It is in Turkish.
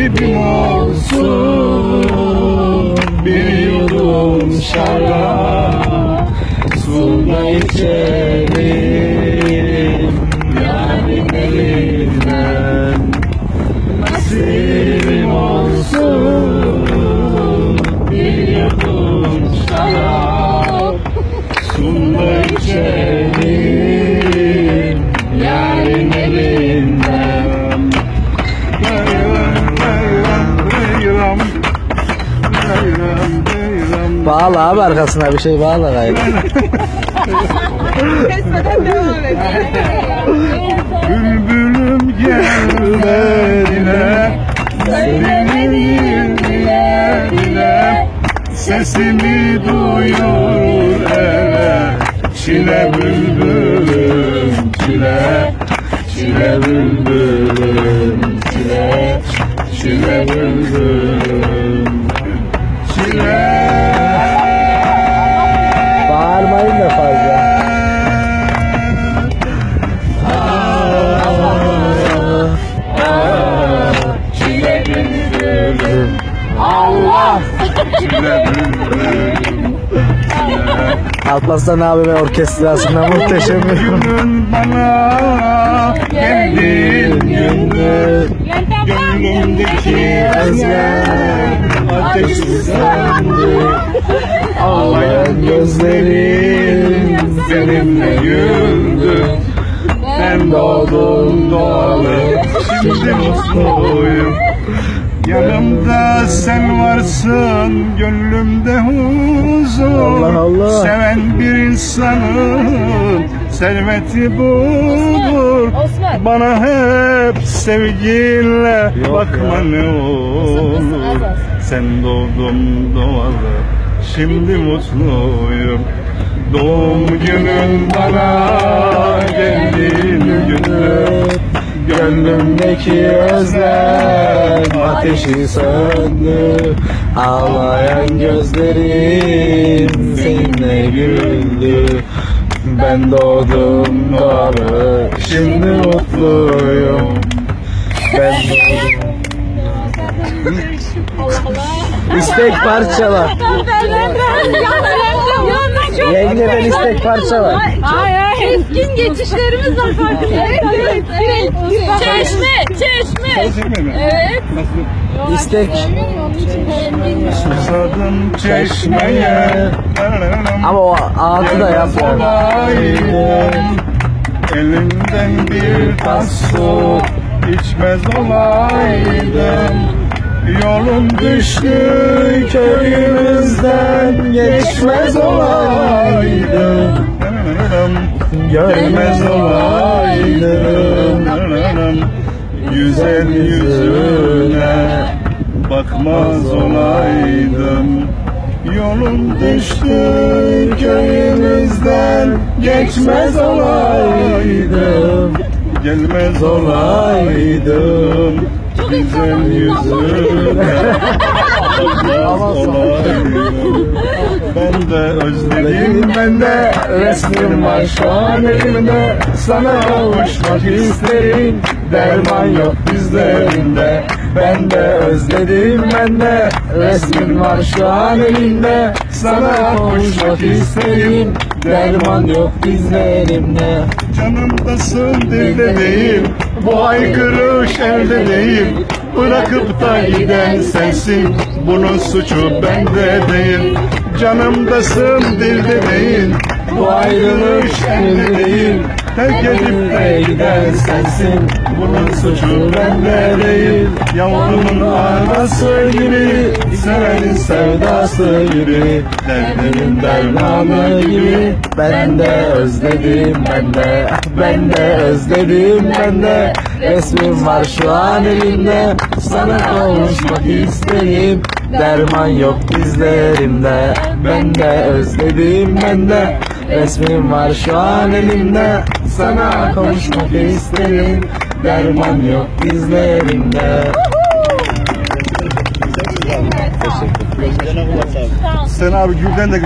Nasibim olsun bir yudum şarap. Suyla içerim Bağla abi arkasına bir şey bağla gayrı. Bülbülüm gelmedine Söylemeyin dile dile Sesimi duyur ele Çile bülbülüm çile Çile bülbülüm Alparslan abi ve orkestrasında muhteşem bir Günün bana geldin gündür Gönlümdeki özlem ateşi söndü Ağlayan gözlerim benimle güldü Ben doğdum doğalı şimdi mutluyum. Yanımda sen varsın gönlümde huzur Allah Allah. Seven bir insanın serveti budur. Osman. Bana hep sevgiyle bakma ne olur. Sen doğdum doğalı şimdi mutluyum. Doğum günün bana Gönlümdeki özlem. Ateşi söndü Ağlayan gözlerim seninle güldü. Ben doğdum doğalı Şimdi mutluyum. Ben doğdum. İstek parçala Yengeden istek parçala Hayır hayır. Keskin geçişlerimiz var farkındayım. Evet evet. evet. Çeşme, çeşme. Çeşme mi? Evet. İstek Susadım çeşmeye Ama o ağzı da yap Elinden bir tas su içmez olaydım Yolun düştü köyümüzden geçmez olaydım Görmez olaydım Güzel yüzüne bakmaz olaydım. Yolum düştü köyümüzden geçmez olaydım Gelmez olaydım güzel yüzüne olaydım. Ben de özledim. Ben de resmin var. Şu an elimde Sana kavuşmak isterim. Derman yok dizlerimde Ben de özledim. Ben de resmin var. Şu an elimde Sana kavuşmak isterim derman yok dizlerimde. Canımdasın dilde değil bu aykırış elde değil. Bırakıp da giden sensin Bunun suçu bende değil. Canımdasın dilde değil Bu ayrılış elde değil Terk edip de giden sensin Bunun suçu bende değil. Yavrumun anası gibi Sevenin sevdası gibi Derdimin dermanı gibi. Ben de özledim ben de Ben de özledim ben de. Resmin var şu an elimde. Sana kavuşmak isterim. Derman yok dizlerimde Ben de özledim ben de Resmin var şu an elimde. Sana kavuşmak isterim. Derman yok dizlerimde. Sen abi Gülden de